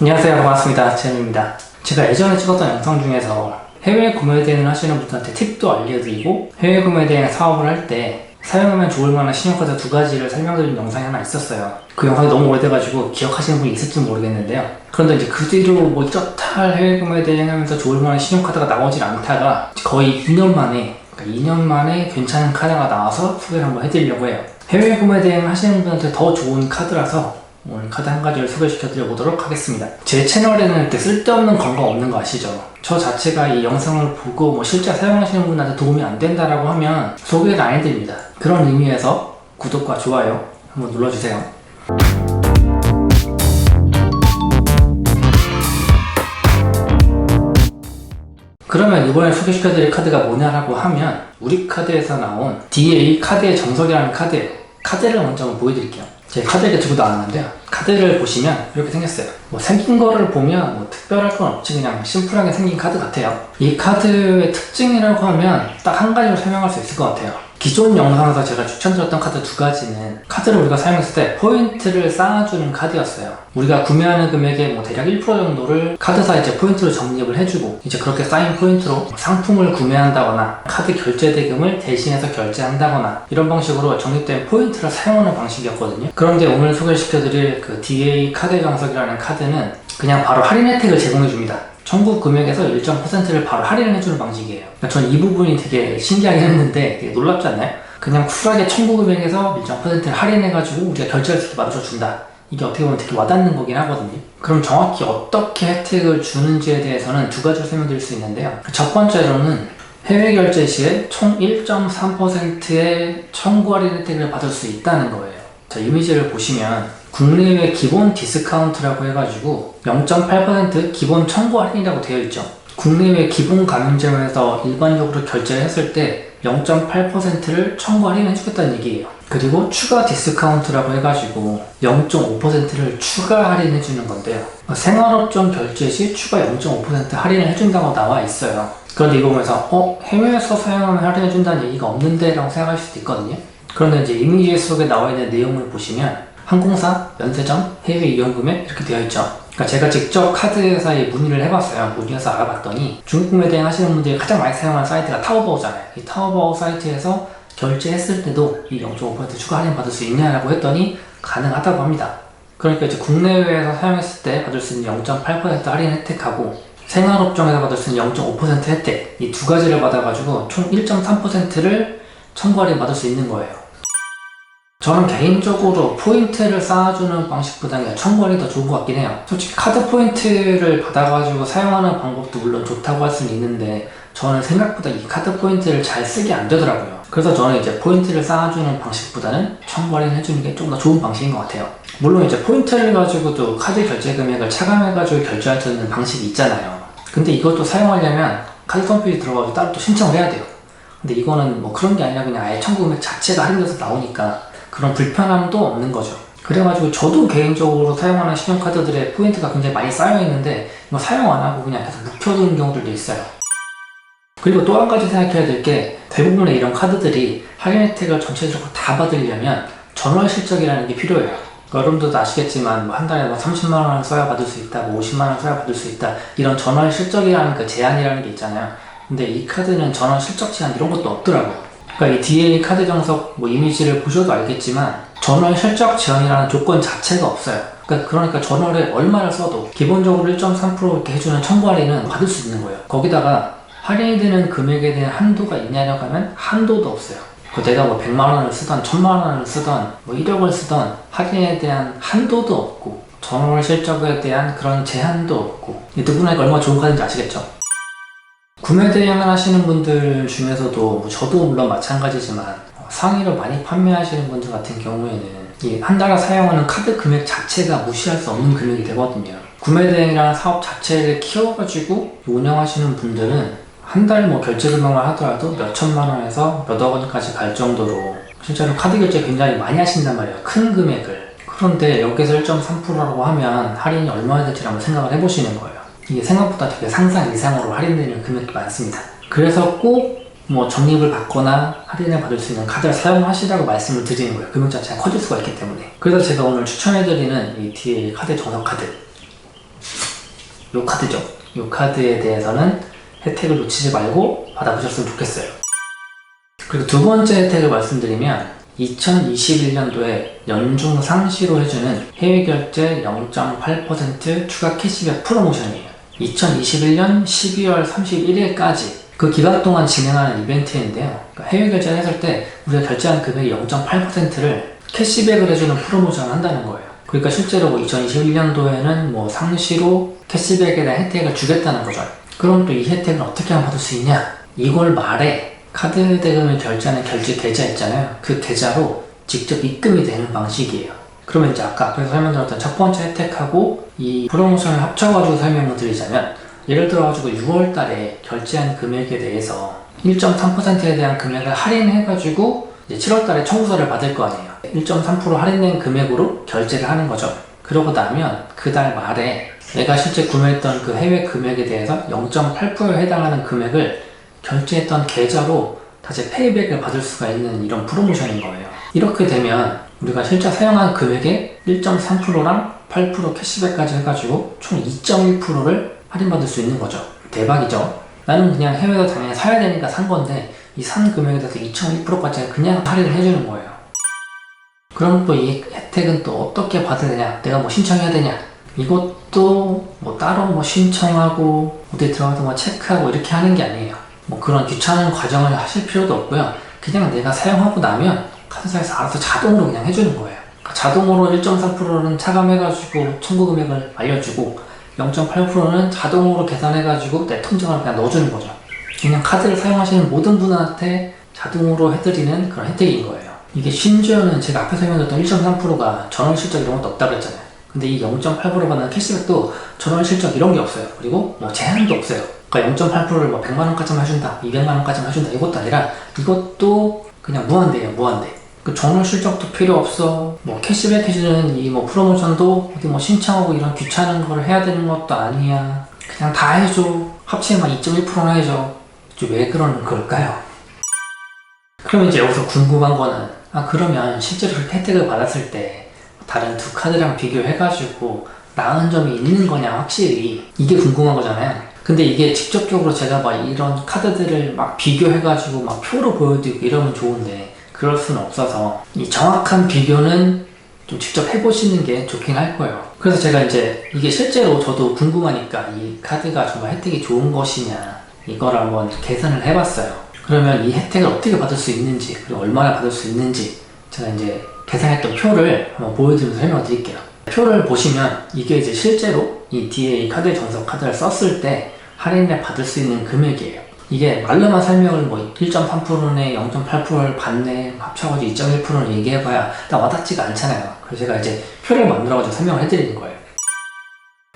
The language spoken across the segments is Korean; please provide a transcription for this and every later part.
안녕하세요. 반갑습니다. 재현입니다. 제가 예전에 찍었던 영상 중에서 해외 구매 대행을 하시는 분들한테 팁도 알려드리고 해외 구매 대행 사업을 할 때 사용하면 좋을 만한 신용카드 두 가지를 설명드린 영상이 하나 있었어요. 그 영상이 너무 오래돼가지고 기억하시는 분이 있을지 모르겠는데요. 그런데 이제 그 뒤로 뭐 이렇탈 해외 구매 대행 하면서 좋을 만한 신용카드가 나오질 않다가 거의 2년 만에 그러니까 2년 만에 괜찮은 카드가 나와서 소개를 한번 해드리려고 해요. 해외 구매 대행 하시는 분한테 더 좋은 카드라서 오늘 카드 한 가지를 소개시켜 드려보도록 하겠습니다. 제 채널에는 이렇게 쓸데없는 광고 없는 거 아시죠? 저 자체가 이 영상을 보고 뭐 실제 사용하시는 분한테 도움이 안 된다라고 하면 소개를 안 해드립니다. 그런 의미에서 구독과 좋아요 한번 눌러주세요. 그러면 이번에 소개시켜드릴 카드가 뭐냐라고 하면 우리 카드에서 나온 DA 카드의 정석이라는 카드예요. 카드를 먼저 한번 보여드릴게요. 제 카드 이렇게 들고 나왔는데요. 카드를 보시면 이렇게 생겼어요. 뭐 생긴 거를 보면 뭐 특별할 건 없지 그냥 심플하게 생긴 카드 같아요. 이 카드의 특징이라고 하면 딱 한 가지로 설명할 수 있을 것 같아요. 기존 영상에서 제가 추천드렸던 카드 두 가지는 카드를 우리가 사용했을 때 포인트를 쌓아주는 카드였어요. 우리가 구매하는 금액의 뭐 대략 1% 정도를 카드사 이제 포인트로 적립을 해주고 이제 그렇게 쌓인 포인트로 상품을 구매한다거나 카드 결제 대금을 대신해서 결제한다거나 이런 방식으로 적립된 포인트를 사용하는 방식이었거든요. 그런데 오늘 소개시켜드릴 그 DA 카드 정석이라는 카드는 그냥 바로 할인 혜택을 제공해줍니다. 청구 금액에서 일정 퍼센트를 바로 할인을 해주는 방식이에요. 전이 부분이 되게 신기하긴 했는데 되게 놀랍지 않나요? 그냥 쿨하게 청구 금액에서 일정 퍼센트를 할인해가지고 우리가 결제할 수 있게 만들어준다. 이게 어떻게 보면 되게 와닿는 거긴 하거든요. 그럼 정확히 어떻게 혜택을 주는지에 대해서는 두 가지로 설명드릴 수 있는데요. 첫 번째로는 해외 결제 시에 총 1.3%의 청구 할인 혜택을 받을 수 있다는 거예요. 자, 이미지를 보시면 국내외 기본 디스카운트라고 해가지고 0.8% 기본 청구 할인이라고 되어 있죠. 국내외 기본 가맹점에서 일반적으로 결제를 했을 때 0.8%를 청구 할인해 주겠다는 얘기예요. 그리고 추가 디스카운트라고 해가지고 0.5%를 추가 할인해 주는 건데요. 생활업종 결제 시 추가 0.5% 할인을 해준다고 나와 있어요. 그런데 이거 보면서 어? 해외에서 사용하면 할인해 준다는 얘기가 없는데? 라고 생각할 수도 있거든요. 그런데 이제 이미지 속에 나와 있는 내용을 보시면 항공사, 면세점, 해외 이용금액 이렇게 되어 있죠. 그러니까 제가 직접 카드 회사에 문의를 해봤어요. 문의해서 알아봤더니 중국 구매 대행 하시는 분들이 가장 많이 사용하는 사이트가 타오바오잖아요. 이 타오바오 사이트에서 결제했을 때도 이 0.5% 추가 할인 받을 수 있냐라고 했더니 가능하다고 합니다. 그러니까 이제 국내외에서 사용했을 때 받을 수 있는 0.8% 할인 혜택하고 생활업종에서 받을 수 있는 0.5% 혜택 이 두 가지를 받아가지고 총 1.3%를 청구 할인 받을 수 있는 거예요. 저는 개인적으로 포인트를 쌓아주는 방식보다는 청구할이 더 좋은 것 같긴 해요. 솔직히 카드 포인트를 받아가지고 사용하는 방법도 물론 좋다고 할 수는 있는데 저는 생각보다 이 카드 포인트를 잘 쓰게 안 되더라고요. 그래서 저는 이제 포인트를 쌓아주는 방식보다는 청구할인 해주는 게 좀 더 좋은 방식인 것 같아요. 물론 이제 포인트를 가지고도 카드 결제 금액을 차감해가지고 결제할 수 있는 방식이 있잖아요. 근데 이것도 사용하려면 카드 컴퓨터 들어가서 따로 또 신청을 해야 돼요. 근데 이거는 뭐 그런 게 아니라 그냥 아예 청구 금액 자체가 할인돼서 나오니까 그런 불편함도 없는 거죠. 그래가지고 저도 개인적으로 사용하는 신용카드들의 포인트가 굉장히 많이 쌓여 있는데 이거 사용 안 하고 그냥 계속 묵혀두는 경우들도 있어요. 그리고 또 한 가지 생각해야 될 게 대부분의 이런 카드들이 할인 혜택을 전체적으로 다 받으려면 전월 실적이라는 게 필요해요. 여러분들도 아시겠지만 뭐 한 달에 뭐 30만 원을 써야 받을 수 있다, 뭐 50만 원 써야 받을 수 있다 이런 전월 실적이라는 그 제한이라는 게 있잖아요. 근데 이 카드는 전월 실적 제한 이런 것도 없더라고요. 그러니까 이 DA 카드 정석 뭐 이미지를 보셔도 알겠지만 전월 실적 지원이라는 조건 자체가 없어요. 그러니까, 그러니까 전월에 얼마를 써도 기본적으로 1.3% 이렇게 해주는 청구 할인은 받을 수 있는 거예요. 거기다가 할인이 되는 금액에 대한 한도가 있냐라고 하면 한도도 없어요. 그 내가 뭐 100만 원을 쓰던 1000만 원을 쓰던 뭐 1억을 쓰던 할인에 대한 한도도 없고 전월 실적에 대한 그런 제한도 없고 누구나 얼마나 좋은 카드인지 아시겠죠? 구매 대행을 하시는 분들 중에서도 뭐 저도 물론 마찬가지지만 상위로 많이 판매하시는 분들 같은 경우에는 이한 달에 사용하는 카드 금액 자체가 무시할 수 없는 금액이 되거든요. 구매 대행이라는 사업 자체를 키워가지고 운영하시는 분들은 한 달 뭐 결제 금액만 하더라도 몇 천만 원에서 몇억 원까지 갈 정도로 실제로 카드 결제 굉장히 많이 하신단 말이에요. 큰 금액을. 그런데 여기서 1.3%라고 하면 할인이 얼마나 될지 한번 생각을 해보시는 거예요. 이게 생각보다 되게 상상 이상으로 할인되는 금액이 많습니다. 그래서 꼭 뭐 적립을 받거나 할인을 받을 수 있는 카드를 사용하시라고 말씀을 드리는 거예요. 금액 자체가 커질 수가 있기 때문에. 그래서 제가 오늘 추천해드리는 이 DA 카드 정석 카드 요 카드죠. 요 카드에 대해서는 혜택을 놓치지 말고 받아보셨으면 좋겠어요. 그리고 두 번째 혜택을 말씀드리면 2021년도에 연중 상시로 해주는 해외 결제 0.8% 추가 캐시백 프로모션이에요. 2021년 12월 31일까지 그 기간 동안 진행하는 이벤트인데요. 그러니까 해외 결제를 했을 때 우리가 결제한 금액의 0.8%를 캐시백을 해주는 프로모션을 한다는 거예요. 그러니까 실제로 뭐 2021년도에는 뭐 상시로 캐시백에 대한 혜택을 주겠다는 거죠. 그럼 또 이 혜택을 어떻게 받을 수 있냐? 이걸 말해 카드 대금을 결제하는 결제 계좌 있잖아요. 그 계좌로 직접 입금이 되는 방식이에요. 그러면 이제 아까 앞에서 설명드렸던 첫 번째 혜택하고 이 프로모션을 합쳐가지고 설명을 드리자면 예를 들어가지고 6월 달에 결제한 금액에 대해서 1.3%에 대한 금액을 할인해가지고 이제 7월 달에 청구서를 받을 거 아니에요. 1.3% 할인된 금액으로 결제를 하는 거죠. 그러고 나면 그달 말에 내가 실제 구매했던 그 해외 금액에 대해서 0.8%에 해당하는 금액을 결제했던 계좌로 다시 페이백을 받을 수가 있는 이런 프로모션인 거예요. 이렇게 되면 우리가 실제 사용한 금액의 1.3%랑 8% 캐시백까지 해가지고 총 2.1%를 할인받을 수 있는 거죠. 대박이죠. 나는 그냥 해외에서 당연히 사야 되니까 산 건데 이 산 금액에 대해서 2.1%까지 그냥 할인을 해주는 거예요. 그럼 또 이 혜택은 또 어떻게 받으냐? 내가 뭐 신청해야 되냐? 이것도 뭐 따로 뭐 신청하고 어디 들어가서 뭐 체크하고 이렇게 하는 게 아니에요. 뭐 그런 귀찮은 과정을 하실 필요도 없고요. 그냥 내가 사용하고 나면 카드사에서 알아서 자동으로 그냥 해주는 거예요. 그러니까 자동으로 1.3%는 차감해가지고 청구 금액을 알려주고 0.8%는 자동으로 계산해가지고 내 통장을 그냥 넣어주는 거죠. 그냥 카드를 사용하시는 모든 분한테 자동으로 해드리는 그런 혜택인 거예요. 이게 심지어는 제가 앞에 설명드렸던 1.3%가 전원 실적 이런 것도 없다고 했잖아요. 근데 이 0.8% 받는 캐시백도 전원 실적 이런 게 없어요. 그리고 뭐 제한도 없어요. 그러니까 0.8%를 뭐 100만 원까지만 해준다, 200만 원까지만 해준다 이것도 아니라 이것도 그냥 무한대예요, 무한대. 그 전월 실적도 필요 없어. 뭐 캐시백 해주는 이 뭐 프로모션도 어디 뭐 신청하고 이런 귀찮은 거를 해야 되는 것도 아니야. 그냥 다 해줘. 합치면 2.1%나 해줘. 왜 그러는 걸까요? 그럼 이제 여기서 궁금한 거는 아 그러면 실제로 혜택을 받았을 때 다른 두 카드랑 비교해가지고 나은 점이 있는 거냐 확실히 이게 궁금한 거잖아요. 근데 이게 직접적으로 제가 막 이런 카드들을 막 비교해가지고 막 표로 보여드리고 이러면 좋은데 그럴 수는 없어서 이 정확한 비교는 좀 직접 해보시는 게 좋긴 할 거예요. 그래서 제가 이제 이게 실제로 저도 궁금하니까 이 카드가 정말 혜택이 좋은 것이냐 이걸 한번 계산을 해봤어요. 그러면 이 혜택을 어떻게 받을 수 있는지 그리고 얼마나 받을 수 있는지 제가 이제 계산했던 표를 한번 보여드리면서 설명을 드릴게요. 표를 보시면 이게 이제 실제로 이이 카드의 정석 카드를 썼을 때 할인을 받을 수 있는 금액이에요. 이게 말로만 설명을 뭐 1.3%네, 0.8%를 받네, 합쳐가지고 2.1%를 얘기해봐야 다 와닿지가 않잖아요. 그래서 제가 이제 표를 만들어가지고 설명을 해드리는 거예요.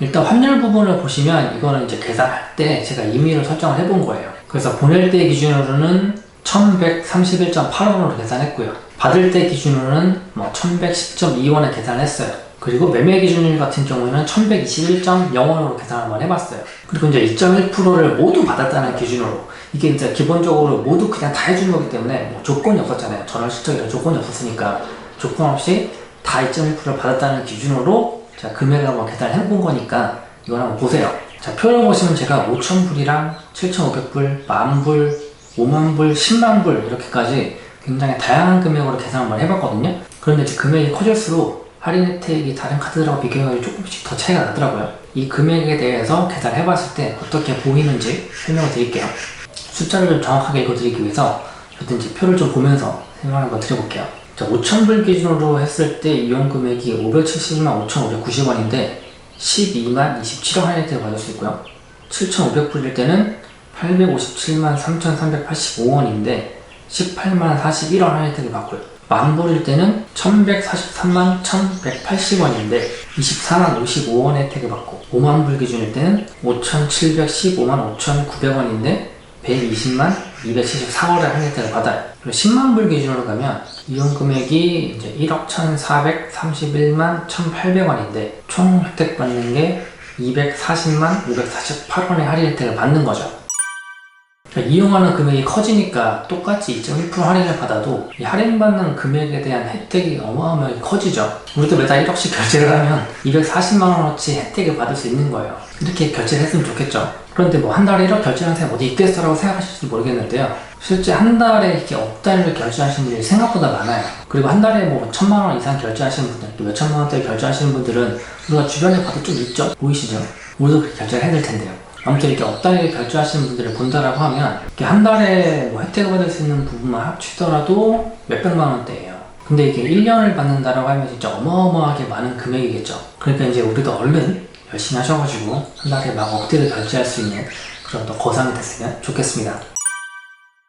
일단 환율 부분을 보시면 이거는 이제 계산할 때 제가 임의로 설정을 해본 거예요. 그래서 보낼 때 기준으로는 1131.8원으로 계산했고요. 받을 때 기준으로는 뭐 1110.2원을 계산했어요. 그리고 매매 기준일 같은 경우에는 1121.0원으로 계산을 한번 해봤어요. 그리고 이제 2.1%를 모두 받았다는 기준으로 이게 이제 기본적으로 모두 그냥 다 해주는 거기 때문에 뭐 조건이 없었잖아요. 전월 실적이라 조건이 없었으니까 조건 없이 다 2.1%를 받았다는 기준으로 제가 금액을 한번 계산을 해본 거니까 이걸 한번 보세요. 자, 표를 보시면 제가 5,000불이랑 7,500불, 만불, 5만불, 10만불 이렇게까지 굉장히 다양한 금액으로 계산을 한번 해봤거든요. 그런데 이제 금액이 커질수록 할인 혜택이 다른 카드들하고 비교해서 조금씩 더 차이가 나더라고요. 이 금액에 대해서 계산해 봤을 때 어떻게 보이는지 설명을 드릴게요. 숫자를 좀 정확하게 읽어드리기 위해서 이제 표를 좀 보면서 설명을 한번 드려볼게요. 자, 5,000불 기준으로 했을 때 이용 금액이 570만 5,590원인데 12만 27원 할인 혜택을 받을 수 있고요. 7,500불일 때는 857만 3,385원인데 18만 41원 할인 혜택을 받고요. 만불일 때는 1143만 1180원인데 24만 55원 혜택을 받고 5만불 기준일 때는 5715만 5900원인데 120만 274원의 할인 혜택을 받아요. 그리고 10만불 기준으로 가면 이용 금액이 이제 1억 1,431만 1,800원인데 총 혜택 받는 게 240만 548원의 할인 혜택을 받는 거죠. 그러니까 이용하는 금액이 커지니까 똑같이 2.1% 할인을 받아도 이 할인받는 금액에 대한 혜택이 어마어마하게 커지죠. 우리도 매달 1억씩 결제를 하면 240만원어치 혜택을 받을 수 있는 거예요. 이렇게 결제를 했으면 좋겠죠. 그런데 뭐 한 달에 1억 결제하는 사람 어디 있겠어라고 생각하실지 모르겠는데요. 실제 한 달에 이렇게 억 단위를 결제하시는 분들이 생각보다 많아요. 그리고 한 달에 뭐 천만 원 이상 결제하시는 분들, 또 몇천만 원대 결제하시는 분들은 우리가 주변에 봐도 좀 있죠? 보이시죠? 우리도 그렇게 결제를 해야 될 텐데요. 아무튼 이렇게 억 단위를 결제하시는 분들을 본다라고 하면 이렇게 한 달에 뭐 혜택을 받을 수 있는 부분만 합치더라도 몇백만 원대예요. 근데 이게 1년을 받는다라고 하면 진짜 어마어마하게 많은 금액이겠죠. 그러니까 이제 우리도 얼른 열심히 하셔가지고 한 달에 막 억대를 결제할 수 있는 그런 또 거상이 됐으면 좋겠습니다.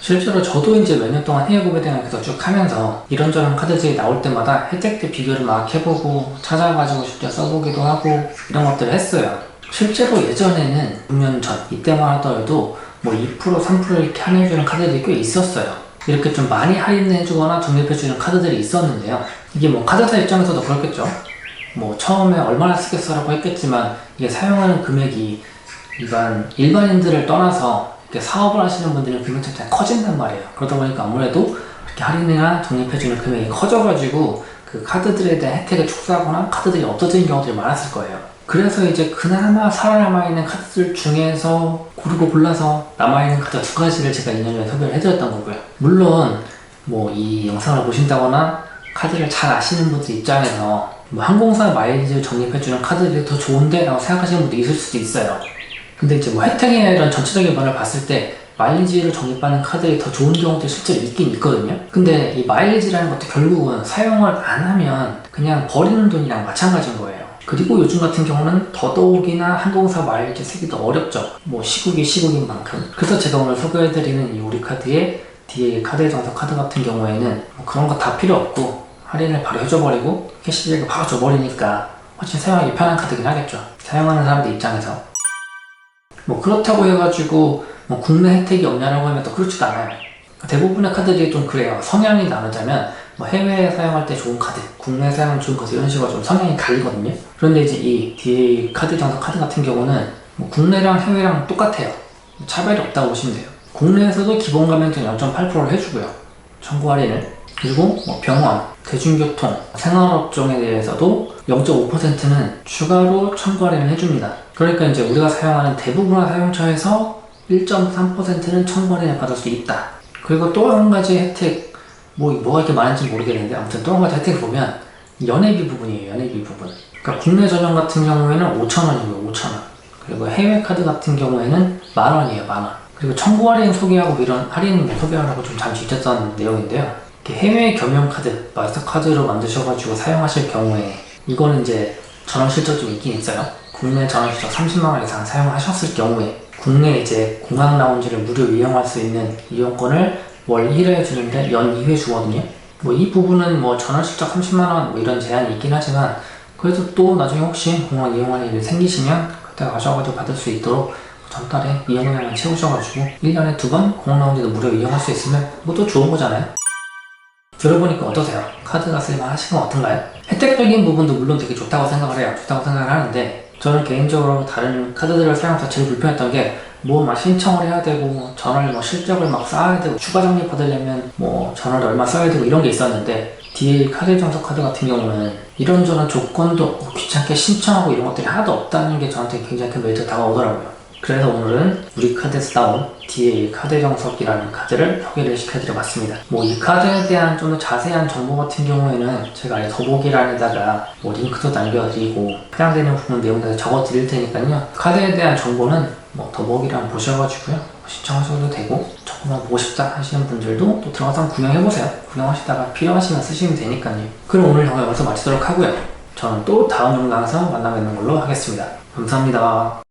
실제로 저도 이제 몇 년 동안 해외 구매대행 계속 쭉 하면서 이런저런 카드들이 나올 때마다 혜택들 비교를 막 해보고 찾아가지고 직접 써보기도 하고 이런 것들을 했어요. 실제로 예전에는 6년 전 이때만 하더라도 뭐 2% 3% 이렇게 할인해주는 카드들이 꽤 있었어요. 이렇게 좀 많이 할인해주거나 적립해주는 카드들이 있었는데요. 이게 뭐 카드사 입장에서도 그렇겠죠. 뭐 처음에 얼마나 쓰겠어라고 했겠지만 이게 사용하는 금액이 일반 일반인들을 떠나서 이렇게 사업을 하시는 분들은 금액 자체가 커진단 말이에요. 그러다 보니까 아무래도 이렇게 할인이나 적립해주는 금액이 커져가지고 그 카드들에 대한 혜택을 축소하거나 카드들이 없어지는 경우들이 많았을 거예요. 그래서 이제 그나마 살아남아 있는 카드들 중에서 고르고 골라서 남아 있는 카드 두 가지를 제가 2년 전에 소개를 해드렸던 거고요. 물론 뭐 이 영상을 보신다거나 카드를 잘 아시는 분들 입장에서 뭐 항공사 마일리지 적립해주는 카드들이 더 좋은데? 라고 생각하시는 분도 있을 수도 있어요. 근데 이제 뭐 혜택이나 이런 전체적인 면을 봤을 때 마일리지를 적립받는 카드들이 더 좋은 경우도 실제로 있긴 있거든요. 근데 이 마일리지라는 것도 결국은 사용을 안 하면 그냥 버리는 돈이랑 마찬가지인 거예요. 그리고 요즘 같은 경우는 더더욱이나 항공사 마일리지 쓰기도 어렵죠. 뭐 시국이 시국인 만큼. 그래서 제가 오늘 소개해드리는 이 우리 카드의 DA 카드 정석 카드 같은 경우에는 뭐 그런 거 다 필요 없고 할인을 바로 해줘버리고 캐시백을 바로 줘버리니까 훨씬 사용하기 편한 카드긴 하겠죠. 사용하는 사람들 입장에서. 뭐 그렇다고 해가지고 뭐 국내 혜택이 없냐라고 하면 또 그렇지도 않아요. 대부분의 카드들이 좀 그래요. 성향이 나누자면 뭐 해외에 사용할 때 좋은 카드, 국내에 사용하면 좋은 카드 이런 식으로 좀 성향이 갈리거든요. 그런데 이제 이 DA 카드 장석 카드 같은 경우는 뭐 국내랑 해외랑 똑같아요. 차별이 없다고 보시면 돼요. 국내에서도 기본 가맹점 0.8%를 해주고요. 청구 할인을. 그리고 뭐 병원, 대중교통, 생활업종에 대해서도 0.5%는 추가로 청구 할인을 해줍니다. 그러니까 이제 우리가 사용하는 대부분의 사용처에서 1.3%는 청구 할인을 받을 수 있다. 그리고 또 한 가지 혜택, 뭐, 뭐가 이렇게 많은지 모르겠는데, 아무튼 또한 가지 혜택을 보면, 연회비 부분이에요, 연회비 부분. 그러니까 국내 전용 같은 경우에는 5,000원이고요, 5,000원. 그리고 해외 카드 같은 경우에는 만원이에요, 만원. 그리고 청구 할인 소개하고 이런 할인 뭐 소개하라고 좀 잠시 있었던 내용인데요. 해외 겸용 카드, 마스터 카드로 만드셔가지고 사용하실 경우에, 이거는 이제 전원 실적 좀 있긴 있어요. 국내 전원 실적 30만원 이상 사용하셨을 경우에, 국내 이제 공항 라운지를 무료 이용할 수 있는 이용권을 월 1회 주는데 연 2회 주거든요. 뭐 이 부분은 뭐 전월 실적 30만원 뭐 이런 제한이 있긴 하지만 그래도 또 나중에 혹시 공항 이용할 일이 생기시면 그때 가셔가지고 받을 수 있도록 전달에 이용량을 채우셔가지고 1년에 두 번 공항 라운지도 무료 이용할 수 있으면 뭐 또 좋은 거잖아요. 들어보니까 어떠세요? 카드가 쓸만 하신 것 같은가요? 혜택적인 부분도 물론 되게 좋다고 생각을 해요. 좋다고 생각을 하는데 저는 개인적으로 다른 카드들을 사용해서 제일 불편했던 게 뭐 막 신청을 해야 되고 전화를 뭐 실적을 막 쌓아야 되고 추가 적립 받으려면 뭐 전화를 얼마 써야 되고 이런 게 있었는데 DA 카드 정석 카드 같은 경우는 이런저런 조건도 없고 귀찮게 신청하고 이런 것들이 하나도 없다는 게 저한테 굉장히 큰 메리트가 다가오더라고요. 그래서 오늘은 우리 카드에서 나온 DA 카드 정석이라는 카드를 소개를 시켜드려 봤습니다. 뭐 이 카드에 대한 좀 더 자세한 정보 같은 경우에는 제가 아예 더보기란에다가 뭐 링크도 남겨드리고 해당되는 부분 내용들을 적어드릴 테니까요. 카드에 대한 정보는 뭐 더보기란 보셔가지고요. 신청하셔도 되고 조금만 보고 싶다 하시는 분들도 또 들어가서 구경해보세요. 구경하시다가 필요하시면 쓰시면 되니까요. 그럼 오늘 영상 여기서 마치도록 하고요. 저는 또 다음 영상에서 만나 뵙는 걸로 하겠습니다. 감사합니다.